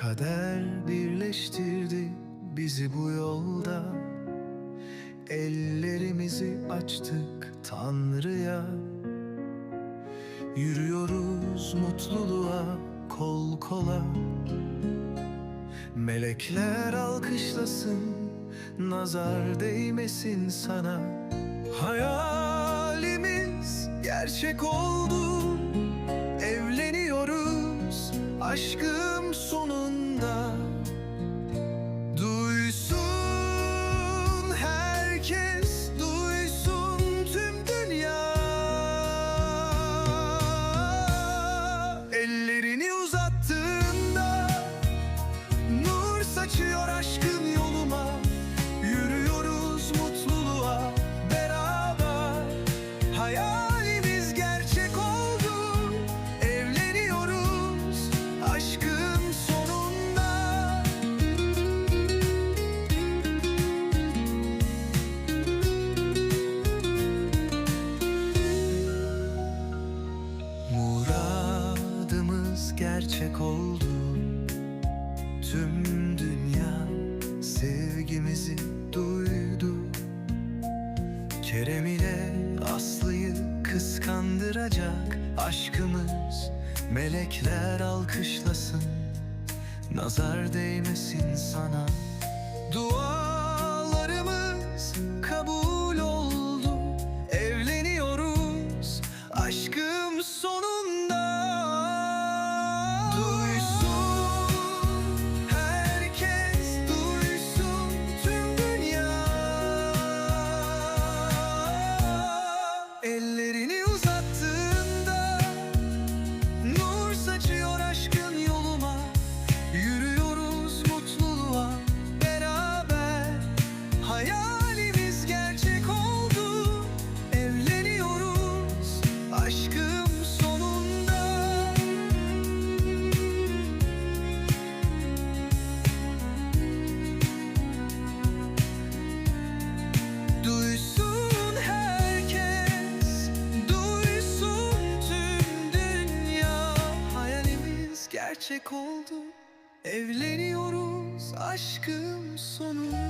Kader birleştirdi bizi bu yolda Ellerimizi açtık Tanrı'ya. Yürüyoruz mutluluğa kol kola. Melekler alkışlasın Nazar değmesin sana. Hayalimiz gerçek oldu Evleniyoruz aşkım gerçek oldu. Tüm dünya sevgimizi duydu. Kerem ile Aslı'yı kıskandıracak aşkımız Melekler alkışlasın. Nazar değmesin sana. Dualarımız gerçek oldu, evleniyoruz aşkım sonunda